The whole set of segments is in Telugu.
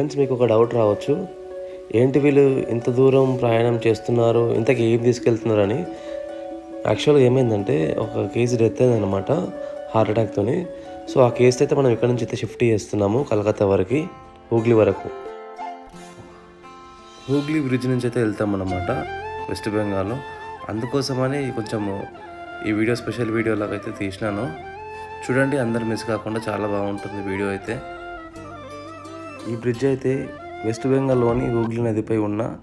ఫ్రెండ్స్ మీకు ఒక డౌట్ రావచ్చు. ఏంటి వీళ్ళు ఇంత దూరం ప్రయాణం చేస్తున్నారు? ఇంతకీ ఏం తీసుకెళ్తున్నారని? యాక్చువల్గా ఏమైందంటే ఒక కేసు డెత్ అయిందనమాట హార్ట్ అటాక్తోని సో ఆ కేసు అయితే మనం ఇక్కడ నుంచి అయితే షిఫ్ట్ చేస్తున్నాము కలకత్తా వరకు హూగ్లీ వరకు. హూగ్లీ బ్రిడ్జ్ నుంచి అయితే వెళ్తాం అనమాట వెస్ట్ బెంగాల్లో అందుకోసమని కొంచెం ఈ వీడియో స్పెషల్ వీడియోలాగైతే అయితే తీసినాను. చూడండి అందరు మిస్ కాకుండా చాలా బాగుంటుంది వీడియో అయితే. ఈ బ్రిడ్జ్ అయితే వెస్ట్ బెంగాల్లోని హూగ్లీ నదిపై ఉన్న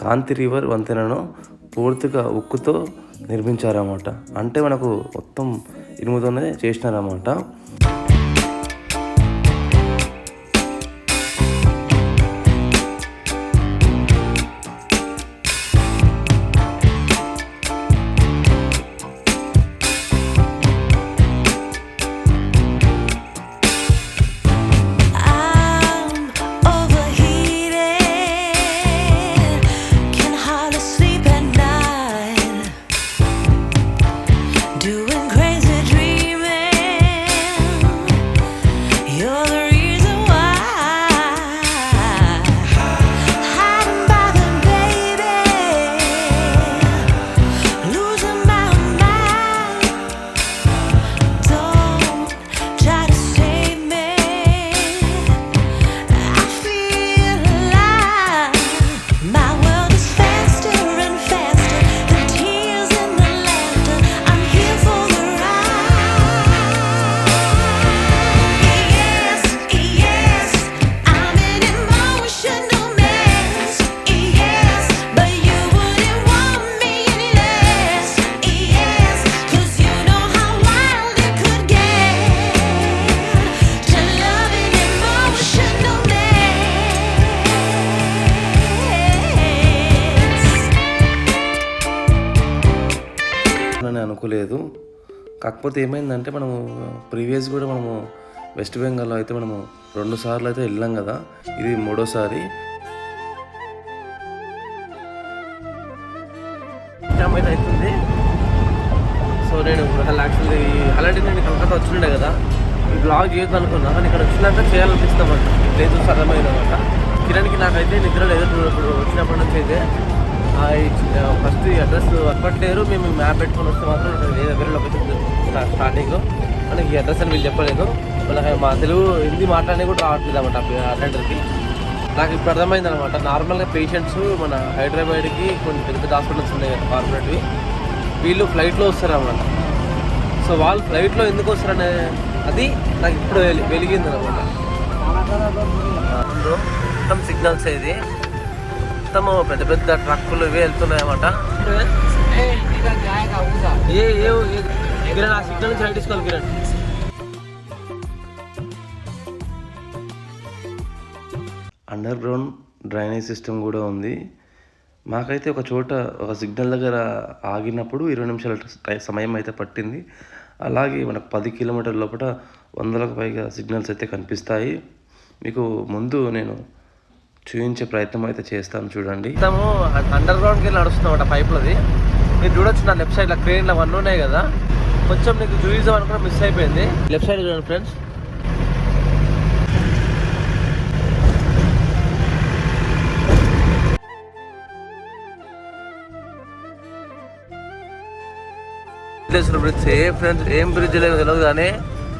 కాంతి రివర్ వంతెనను పూర్తిగా ఉక్కుతో నిర్మించారన్నమాట. అంటే మనకు మొత్తం ఇనుముతోనే చేసినారన్నమాట. అని అనుకోలేదు. కాకపోతే ఏమైందంటే మనము ప్రీవియస్ కూడా మనము వెస్ట్ బెంగాల్లో అయితే మనము రెండు సార్లు అయితే వెళ్ళాం కదా. ఇది మూడోసారి. జామ్ అయితే అవుతుంది సో నేను యాక్చువల్లీ అలాంటి నేను కలకత్తా వచ్చిండే కదా. బ్లాగ్ చేయొద్దు అనుకున్నా కానీ ఇక్కడ వచ్చినాక చేయాలనిపిస్తామంట లేదు అనమాట కిరణ్కి నాకైతే నిద్ర లేదు. ఇప్పుడు వచ్చినప్పటి నుంచి అయితే ఫస్ట్ ఈ అడ్రస్ అప్పట్లేరు. మేము మ్యాప్ పెట్టుకొని వస్తే మాత్రం ఇక్కడ దగ్గర లొకేషన్ స్టార్టింగ్ మనకి ఈ అడ్రస్ అని వీళ్ళు చెప్పలేదు. వాళ్ళకి మా తెలుగు హిందీ మాట్లాడి కూడా రావట్లేదు అనమాట అటెండర్కి. నాకు ఇప్పుడు అర్థమైంది అనమాట నార్మల్గా పేషెంట్స్ మన హైదరాబాద్కి కొన్ని పెద్ద పెద్ద హాస్పిటల్స్ ఉన్నాయి కదా కార్పొరేట్వి వీళ్ళు ఫ్లైట్లో వస్తారనమాట సో వాళ్ళు ఫ్లైట్లో ఎందుకు వస్తారనే అది నాకు ఇప్పుడు వెలి- వెలిగింది అనమాట సిగ్నల్స్ ఇది. మొత్తం పెద్ద పెద్ద ట్రక్కులు ఇవి వెళ్తున్నాయి అన్నమాట ఏ ఏ కిరణ్ ఆ సిగ్నల్ తీసుకోవాలి Kiran. Underground drainage system కూడా ఉంది. మాకైతే ఒక చోట ఒక సిగ్నల్ దగ్గర ఆగినప్పుడు ఇరవై నిమిషాల సమయం అయితే పట్టింది. అలాగే మనకు పది కిలోమీటర్ల లోపల వందలకు పైగా సిగ్నల్స్ అయితే కనిపిస్తాయి. మీకు ముందు నేను చూపించే ప్రయత్నం అయితే చేస్తాను చూడండి. మొత్తము అండర్ గ్రౌండ్కి వెళ్ళి నడుస్తున్నాం పైప్లది. మీరు చూడొచ్చు నా లెఫ్ట్ సైడ్లో క్రేన్లో అవన్నీ ఉన్నాయి కదా. కొంచెం నీకు చూయిద్దాం అనుకున్నా మిస్ అయిపోయింది. లెఫ్ట్ సైడ్ చూడండి ఫ్రెండ్స్ బ్రిడ్జ్ ఏ ఫ్రెండ్స్ ఏం బ్రిడ్జ్ లేదు తెలియదు కానీ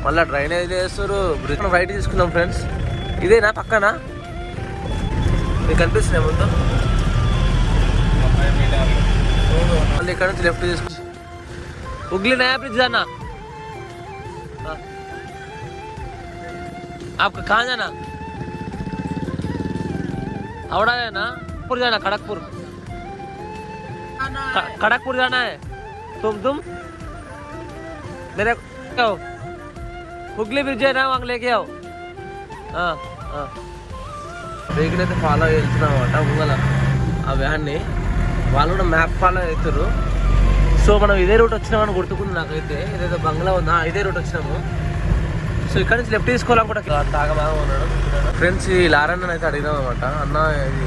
మళ్ళీ డ్రైనేజ్ వేస్తారు బ్రిడ్జ్ రైట్ తీసుకున్నాం ఫ్రెండ్స్ ఇదేనా పక్కన? మీకు కనిపిస్తున్నాయి ముందు మళ్ళీ ఇక్కడ నుంచి లెఫ్ట్ తీసుకు उगली नया ब्रिज जाना हाँ। आपका कहाँ जाना हावड़ा है ना खड़गपुर जाना खड़गपुर ख- खड़गपुर जाना है तुम तुम मेरे क्या हो हुगली ब्रिज है ना वहाँ लेके आओ हाँ हाँ వెహికల్ అయితే ఫాలో వెళ్తున్నాం అనమాట ముంగల ఆ వ్యాన్ని. వాళ్ళు కూడా మ్యాప్ ఫాలో అవుతారు సో మనం ఇదే రూట్ వచ్చినామని గుర్తుకుంది నాకైతే. ఏదైతే బంగ్లా ఉందా? ఇదే రూట్ వచ్చినాము. సో ఇక్కడ నుంచి లెఫ్ట్ తీసుకోవాలనుకుంటా తాగా బాగా ఉన్నాడు. ఫ్రెండ్స్ ఈ లారన్న అయితే అడిగినాం అనమాట అన్న ఇది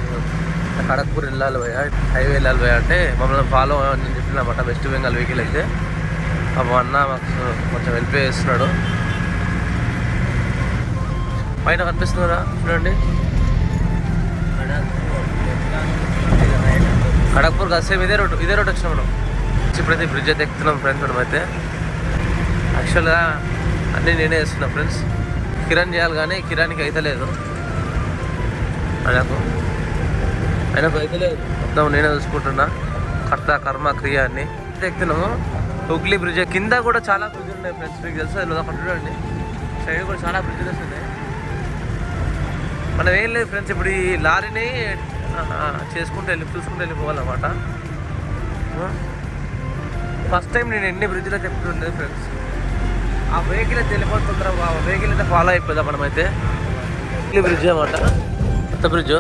ఖడగ్పూర్ వెళ్ళాలి భయ హైవే వెళ్ళాలి భయ అంటే మమ్మల్ని ఫాలో అని చెప్పిన అనమాట వెస్ట్ బెంగాల్ వెహికల్ అయితే. పాపం అన్న మాకు కొంచెం హెల్ప్ చేస్తున్నాడు. పైన కనిపిస్తున్నారా చూడండి. ఖడగ్పూర్ సేమ్ ఇదే రోడ్ ఇదే రోడ్ వచ్చినాం మనం ప్రతి బ్రిడ్జ్ అయితే ఎక్కుతున్నాం ఫ్రెండ్స్ మనం అయితే. యాక్చువల్గా అన్నీ నేనే చేస్తున్నా ఫ్రెండ్స్ కిరణ్ చేయాలి కానీ కిరాణ్కి అయితలేదు ఆయనకు ఆయనకు అయితలేదు మొత్తం నేనే చూసుకుంటున్నా. కర్త కర్మ క్రియ అన్ని. ఎక్కుతున్నాము. హుగ్లీ బ్రిడ్జ్ కింద కూడా చాలా బ్రిడ్జ్ ఉన్నాయి ఫ్రెండ్స్ మీకు తెలుసు? అక్కడ చూడండి సైడ్ కూడా చాలా బ్రిడ్జెస్ ఉన్నాయి. మనం ఏం లేదు ఫ్రెండ్స్ ఇప్పుడు ఈ లారీని చేసుకుంటూ వెళ్ళి చూసుకుంటూ వెళ్ళిపోవాలన్నమాట. ఫస్ట్ టైం నేను ఎన్ని బ్రిడ్జ్లో చెప్తుండే ఫ్రెండ్స్. ఆ వెహికల్ అయితే వెళ్ళిపోతుంటారు ఆ వెహికల్ అయితే ఫాలో అయిపోదాం మనమైతే. ఈ బ్రిడ్జ్ అనమాట కొత్త బ్రిడ్జ్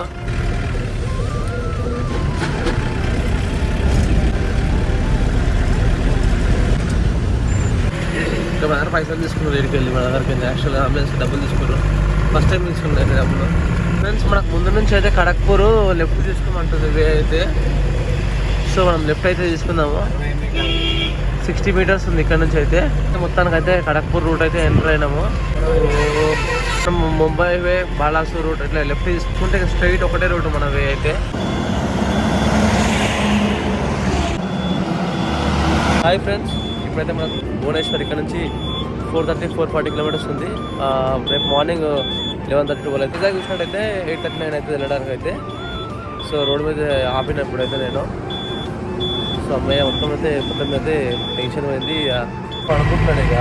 ఇంకా మన దగ్గర పైసలు తీసుకున్నారు ఇక్కడికి వెళ్ళి మన దగ్గరికి యాక్చువల్గా అంబులెన్స్ డబ్బులు తీసుకున్నారు. ఫస్ట్ టైం తీసుకున్నారు డబ్బులు ఫ్రెండ్స్ మనకు ముందు నుంచి అయితే కడక్పూర్ లెఫ్ట్ తీసుకోమంటుంది వే అయితే. సో మనం లెఫ్ట్ అయితే తీసుకుందాము సిక్స్టీ మీటర్స్ ఉంది ఇక్కడ నుంచి అయితే. మొత్తానికి అయితే కడక్పూర్ రూట్ అయితే ఎంటర్ అయినాము. ముంబై వే బాలాసూర్ రూట్ ఇట్లా లెఫ్ట్ తీసుకుంటే స్ట్రైట్ ఒకటే రూట్ మన వే అయితే. హాయ్ ఫ్రెండ్స్ ఇప్పుడైతే మనకు భువనేశ్వర్ ఇక్కడ నుంచి four thirty four forty kilometres ఉంది. Uh, రేపు మార్నింగ్ లెవెన్ థర్టీ టూ అయితే చూసినట్టయితే ఎయిట్ థర్టీ నైన్ అయితే వెళ్ళడానికి అయితే. సో రోడ్ మీద ఆపినప్పుడు అయితే నేను. సో అమ్మాయి మొత్తం అయితే మొత్తం అయితే టెన్షన్ పోయింది. అనుకుంటున్నాను ఇక.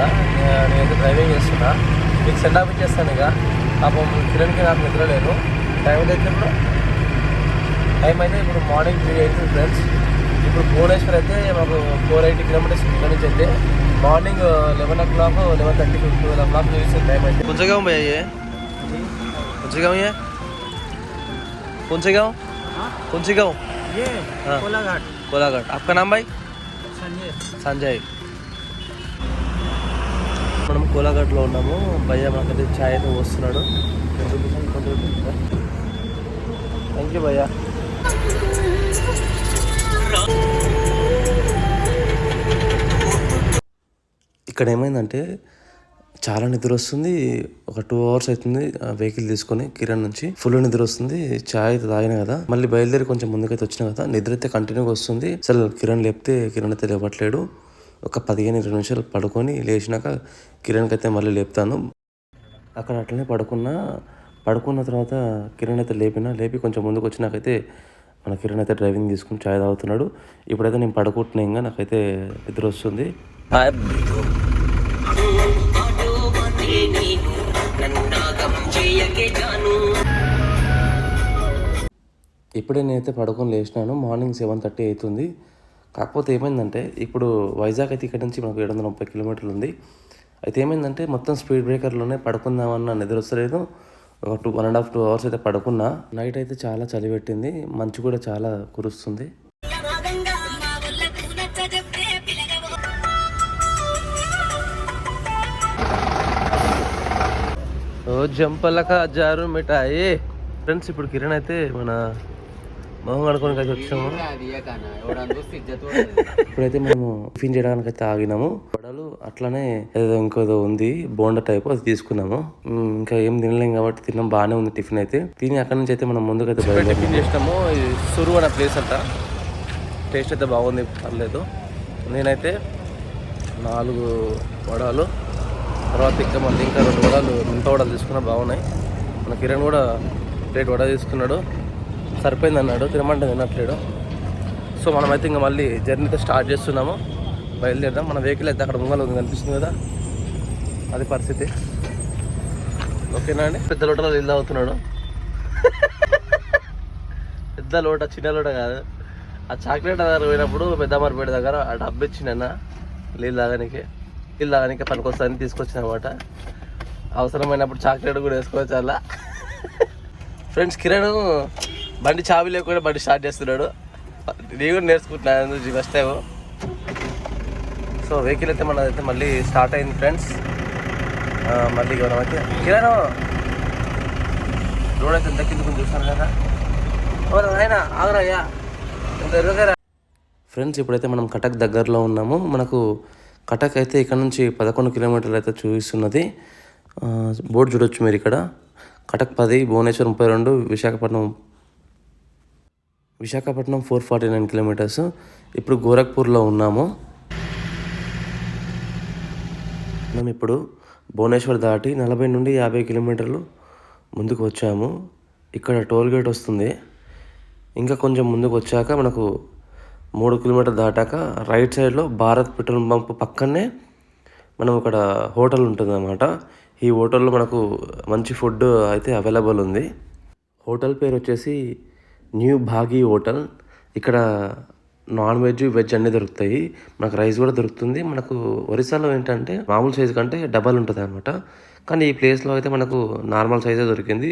నేనైతే డ్రైవింగ్ చేస్తున్నా. మీకు సెండ్ ఆఫ్ ఇచ్చేస్తాను ఇక. పాపం కిరణ్కి నాకు నిద్రలేను టైం అయితే ఇప్పుడు? టైం అయితే ఇప్పుడు మార్నింగ్ త్రీ ఎయిట్ ఫ్రెండ్స్ ఇప్పుడు భువనేశ్వర్ అయితే మాకు ఫోర్ ఎయిటీ కిలోమీటర్స్ ఇక్కడ నుంచి అయితే. Morning eleven o'clock eleven thirty fifty o'clock చూసే టైం అయితే. కొంచెం పోయాయి कौन से गाँव ये कौन से गाँव कौन से गाँव ये हाँ। कोलाघाट कोलाघाट आपका नाम भाई संजय సంజయ్ మనం కోలాఘాట్లో ఉన్నాము భయ్య మనకైతే ఛాయ్ అయితే వస్తున్నాడు థ్యాంక్ యూ భయ్య ఇక్కడ ఏమైందంటే చాలా నిద్ర వస్తుంది. ఒక టూ అవర్స్ అవుతుంది వెహికల్ తీసుకొని కిరణ్ నుంచి. ఫుల్ నిద్ర వస్తుంది. చాయ్ అయితే తాగిన కదా. మళ్ళీ బయలుదేరి కొంచెం ముందుకైతే వచ్చిన కదా. నిద్ర అయితే కంటిన్యూగా వస్తుంది. అసలు కిరణ్ లేపితే కిరణ్ అయితే లేవట్లేడు. ఒక పదిహేను ఇరవై నిమిషాలు పడుకొని లేచినాక కిరణ్కి అయితే మళ్ళీ లేపుతాను. అక్కడ అట్లనే పడుకున్నా. పడుకున్న తర్వాత కిరణ్ అయితే లేపిన లేపి కొంచెం ముందుకు వచ్చినాకైతే మన కిరణ్ అయితే డ్రైవింగ్ తీసుకుని చాయ్ తాగుతున్నాడు. ఇప్పుడైతే నేను పడుకుంటున్నా ఇంకా నాకైతే నిద్ర వస్తుంది. ఇప్పుడే నేనైతే పడుకొని లేచినాను. మార్నింగ్ సెవెన్ థర్టీ అవుతుంది. కాకపోతే ఏమైందంటే ఇప్పుడు వైజాగ్ అయితే ఇక్కడ నుంచి మనకు ఏడు వందల ముప్పై కిలోమీటర్లు ఉంది. అయితే ఏమైందంటే మొత్తం స్పీడ్ బ్రేకర్లోనే పడుకుందామన్న నిద్ర వస్తలేదు. ఒక two one and half two hours అయితే పడుకున్నా. నైట్ అయితే చాలా చలి పెట్టింది. మంచు కూడా చాలా కురుస్తుంది. ఓ జంపలక జారు మిఠాయి. ఫ్రెండ్స్ ఇప్పుడు కిరణ్ అయితే మన మొహం కడుకొని కలిసి వచ్చాము. ఇప్పుడైతే మేము టిఫిన్ చేయడానికి అయితే ఆగినాము. వడలు అట్లానే ఏదో ఇంకోదో ఉంది బోండా టైప్ అది తీసుకున్నాము. ఇంకా ఏం తినలేం కాబట్టి తిన్నాం బాగానే ఉంది టిఫిన్ అయితే. తిని అక్కడ నుంచి అయితే మనం ముందుకైతే టిఫిన్ చేసినాము. ఇది సురు అనే ప్లేస్ అంట. టేస్ట్ అయితే బాగుంది పర్లేదు. నేనైతే నాలుగు వడాలు తర్వాత ఇంకా మళ్ళీ ఇంకా రెండు వడాలు మింత వడాలు తీసుకున్నా బాగున్నాయి. మన కిరణ్ కూడా ప్లేట్ వడ తీసుకున్నాడు. సరిపోయింది అన్నాడు తినమంటే తినట్లేడు. సో మనమైతే ఇంకా మళ్ళీ జర్నీ అయితే స్టార్ట్ చేస్తున్నాము. బయలుదేరదాం. మన వెహికల్ అయితే అక్కడ ముంగల ఉంది కనిపిస్తుంది కదా? అది పరిస్థితి. ఓకేనా అండి? పెద్ద లోటలో నీళ్ళు తాగుతున్నాడు. పెద్ద లోట చిన్న లోట కాదు. ఆ చాక్లెట్ దగ్గర పోయినప్పుడు పెద్ద మార్పేట దగ్గర ఆ డబ్బు ఇచ్చిండన్న నీళ్ళు తాగడానికి నీళ్ళు తాగడానికి పనికొస్తాయని తీసుకొచ్చిన అనమాట అవసరమైనప్పుడు చాక్లెట్ కూడా వేసుకోవచ్చు అలా? ఫ్రెండ్స్ కిరణ్ బండి చావి లేకుండా బండి స్టార్ట్ చేస్తున్నాడు. నేను కూడా నేర్చుకుంటున్నాను ఫస్ట్ టైం సో వెహికల్ అయితే మనదైతే మళ్ళీ స్టార్ట్ అయింది ఫ్రెండ్స్ మళ్ళీ మనం అయితే. కిరణ్? రోడ్ అయితే ఎంత కిందకు చూస్తాను కదా? ఆయన ఆగరాయ్యా ఆగరయ్యా ఎరుగరా ఫ్రెండ్స్ ఇప్పుడైతే మనం కటక్ దగ్గరలో ఉన్నాము. మనకు కటక్ అయితే ఇక్కడ నుంచి పదకొండు కిలోమీటర్లు అయితే చూపిస్తున్నది. బోర్డు చూడొచ్చు మీరు ఇక్కడ. కటక్ పది భువనేశ్వర్ ముప్పై రెండు Visakhapatnam Visakhapatnam four forty nine kilometres. ఇప్పుడు గోరఖ్పూర్లో ఉన్నాము. మనం ఇప్పుడు భువనేశ్వర్ దాటి నలభై నుండి యాభై కిలోమీటర్లు ముందుకు వచ్చాము. ఇక్కడ టోల్ గేట్ వస్తుంది. ఇంకా కొంచెం ముందుకు వచ్చాక మనకు మూడు కిలోమీటర్ దాటాక రైట్ సైడ్లో భారత్ పెట్రోల్ పంప్ పక్కనే మనం ఇక్కడ హోటల్ ఉంటుందన్నమాట. ఈ హోటల్లో మనకు మంచి ఫుడ్ అయితే అవైలబుల్ ఉంది. హోటల్ పేరు వచ్చేసి న్యూ భాగీ హోటల్. ఇక్కడ నాన్ వెజ్ వెజ్ అన్నీ దొరుకుతాయి. మనకు రైస్ కూడా దొరుకుతుంది. మనకు ఒరిస్సాలో ఏంటంటే మామూలు సైజు కంటే డబల్ ఉంటుంది అనమాట కానీ ఈ ప్లేస్లో అయితే మనకు నార్మల్ సైజే దొరికింది.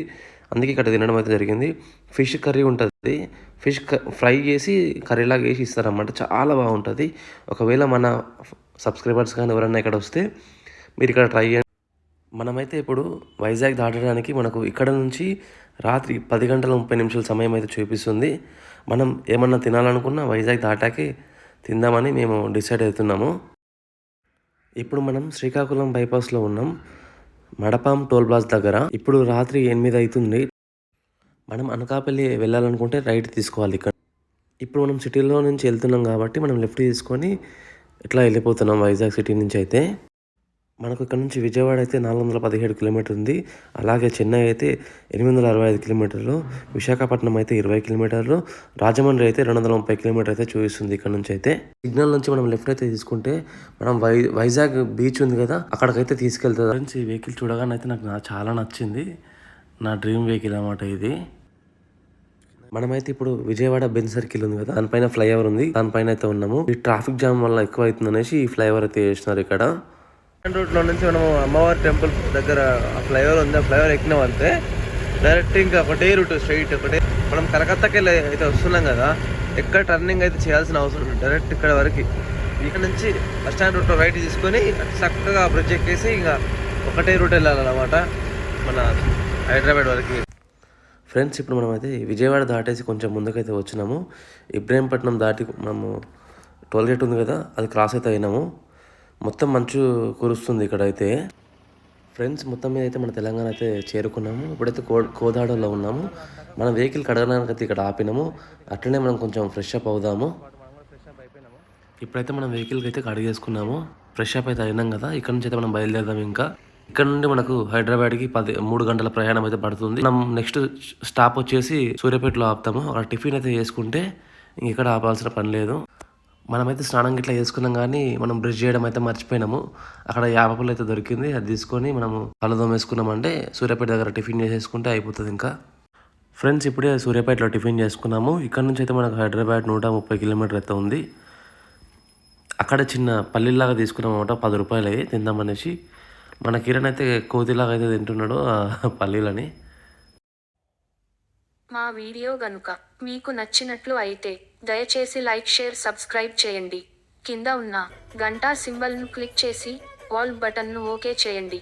అందుకే ఇక్కడ తినడం అయితే జరిగింది. ఫిష్ కర్రీ ఉంటుంది. ఫిష్ ఫ్రై చేసి కర్రీలాగా వేసి ఇస్తారన్నమాట. చాలా బాగుంటుంది. ఒకవేళ మన సబ్స్క్రైబర్స్ కానీ ఎవరైనా ఇక్కడ వస్తే మీరు ఇక్కడ ట్రై చేయండి. మనమైతే ఇప్పుడు వైజాగ్ దాటడానికి మనకు ఇక్కడ నుంచి రాత్రి పది గంటల ముప్పై నిమిషాల సమయం అయితే చూపిస్తుంది. మనం ఏమన్నా తినాలనుకున్నా వైజాగ్ దాటాకే తిందామని మేము డిసైడ్ అవుతున్నాము. ఇప్పుడు మనం శ్రీకాకుళం బైపాస్లో ఉన్నాం. మడపాం టోల్ ప్లాజ్ దగ్గర. ఇప్పుడు రాత్రి ఎనిమిది అవుతుంది. మనం అనకాపల్లి వెళ్ళాలనుకుంటే రైట్ తీసుకోవాలి ఇక్కడ. ఇప్పుడు మనం సిటీలో నుంచి వెళ్తున్నాం కాబట్టి మనం లెఫ్ట్ తీసుకొని ఇట్లా వెళ్ళిపోతున్నాం వైజాగ్ సిటీ నుంచి అయితే. మనకు ఇక్కడ నుంచి విజయవాడ అయితే నాలుగు వందల పదిహేడు కిలోమీటర్ ఉంది. అలాగే చెన్నై అయితే ఎనిమిది వందల అరవై ఐదు కిలోమీటర్లు. విశాఖపట్నం అయితే ఇరవై కిలోమీటర్లు. రాజమండ్రి అయితే రెండు వందల ముప్పై కిలోమీటర్ అయితే చూపిస్తుంది ఇక్కడ నుంచి అయితే. సిగ్నల్ నుంచి మనం లెఫ్ట్ అయితే తీసుకుంటే మనం వై వైజాగ్ బీచ్ ఉంది కదా అక్కడికైతే తీసుకెళ్తుంది ఫ్రెండ్స్ ఈ వెహికల్ చూడగానే అయితే నాకు నా- చాలా నచ్చింది. నా డ్రీమ్ వెహికల్ అనమాట ఇది. మనమైతే ఇప్పుడు విజయవాడ బెన్ సర్కిల్ ఉంది కదా దానిపైన ఫ్లైఓవర్ ఉంది. దానిపైన అయితే ఉన్నాము. ఈ ట్రాఫిక్ జామ్ వల్ల ఎక్కువ అవుతుంది అనేసి ఈ ఫ్లైఓవర్ అయితే చేసినారు ఇక్కడ. రూట్లో నుంచి మనము అమ్మవారి టెంపుల్ దగ్గర ఆ ఫ్లైఓవర్ ఉంది. ఆ ఫ్లైఓవర్ ఎక్కినాం అంతే డైరెక్ట్ ఇంకా ఒకటే రూట్ స్ట్రైట్ ఒకటే. మనం కలకత్తాకి వెళ్ళి అయితే వస్తున్నాం కదా ఎక్కడ టర్నింగ్ అయితే చేయాల్సిన అవసరం ఉంది డైరెక్ట్ ఇక్కడ వరకు. ఇక్కడ నుంచి బస్ స్టాండ్ రూట్లో రైట్ తీసుకొని చక్కగా బ్రిడ్జ్ ఎక్కేసి ఇంకా ఒకటే రూట్ వెళ్ళాలన్నమాట మన హైదరాబాద్ వరకు. ఫ్రెండ్స్ ఇప్పుడు మనమైతే విజయవాడ దాటేసి కొంచెం ముందుకైతే వచ్చినాము. ఇబ్రాహీంపట్నం దాటి మనము టోల్ గేట్ ఉంది కదా అది క్రాస్ అయితే అయినాము. మొత్తం మంచు కురుస్తుంది ఇక్కడైతే. ఫ్రెండ్స్ మొత్తం మీద అయితే మన తెలంగాణ అయితే చేరుకున్నాము. ఇప్పుడైతే కో కోదాడలో ఉన్నాము. మన వెహికల్ కడగడానికి అయితే ఇక్కడ ఆపినాము. అట్లనే మనం కొంచెం ఫ్రెష్ అప్ అవుదాము. ఇప్పుడైతే మనం వెహికల్కి అయితే కడిగేసుకున్నాము. ఫ్రెష్ అప్ అయితే అయినాం కదా. ఇక్కడ నుంచి అయితే మనం బయలుదేరదాం ఇంకా. ఇక్కడ నుండి మనకు హైదరాబాద్కి పది మూడు గంటల ప్రయాణం అయితే పడుతుంది. మనం నెక్స్ట్ స్టాప్ వచ్చేసి సూర్యాపేటలో ఆపుతాము. అక్కడ టిఫిన్ అయితే చేసుకుంటే ఇంక ఇక్కడ ఆపాల్సిన పని లేదు. మనమైతే స్నానం గిట్లా చేసుకున్నాం కానీ మనం బ్రష్ చేయడం అయితే మర్చిపోయినాము. అక్కడ యాపపులు అయితే దొరికింది. అది తీసుకొని మనము కలదం వేసుకున్నామంటే సూర్యాపేట దగ్గర టిఫిన్ చేసేసుకుంటే అయిపోతుంది ఇంకా. ఫ్రెండ్స్ ఇప్పుడే సూర్యాపేటలో టిఫిన్ చేసుకున్నాము. ఇక్కడ నుంచి అయితే మనకు హైదరాబాద్ నూట ముప్పై కిలోమీటర్ అయితే ఉంది. అక్కడ చిన్న పల్లీలాగా తీసుకున్నాం అనమాట పది రూపాయలు అయ్యి తిందామనేసి మన కిరణ్ అయితే కోతిలాగా అయితే తింటున్నాడు పల్లీలని. మా వీడియో గనుక మీకు నచ్చినట్లు అయితే దయచేసి లైక్ షేర్ సబ్స్క్రైబ్ చేయండి. కింద ఉన్న గంటా సింబల్ను క్లిక్ చేసి ఆల్ బటన్ను ఓకే చేయండి.